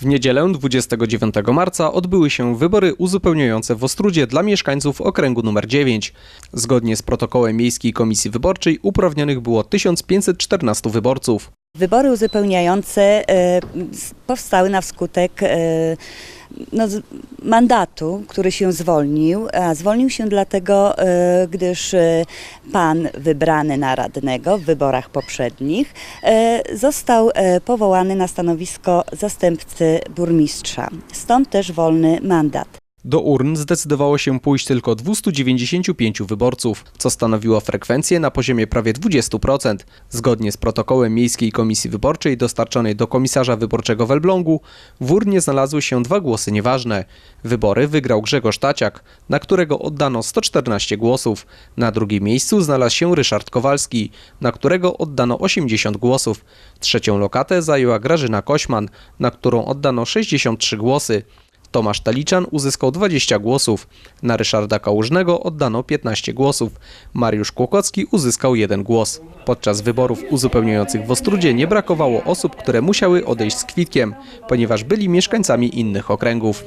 W niedzielę 29 marca odbyły się wybory uzupełniające w Ostrudzie dla mieszkańców okręgu nr 9. Zgodnie z protokołem Miejskiej Komisji Wyborczej uprawnionych było 1514 wyborców. Wybory uzupełniające e, powstały na skutek e, no, mandatu, który się zwolnił. A zwolnił się dlatego, e, gdyż pan wybrany na radnego w wyborach poprzednich został powołany na stanowisko zastępcy burmistrza. Stąd też wolny mandat. Do urn zdecydowało się pójść tylko 295 wyborców, co stanowiło frekwencję na poziomie prawie 20%. Zgodnie z protokołem Miejskiej Komisji Wyborczej dostarczonej do komisarza wyborczego w Elblągu, w urnie znalazły się dwa głosy nieważne. Wybory wygrał Grzegorz Taciak, na którego oddano 114 głosów. Na drugim miejscu znalazł się Ryszard Kowalski, na którego oddano 80 głosów. Trzecią lokatę zajęła Grażyna Kośman, na którą oddano 63 głosy. Tomasz Taliczan uzyskał 20 głosów. Na Ryszarda Kałużnego oddano 15 głosów. Mariusz Kłokocki uzyskał jeden głos. Podczas wyborów uzupełniających w Ostrudzie nie brakowało osób, które musiały odejść z kwitkiem, ponieważ byli mieszkańcami innych okręgów.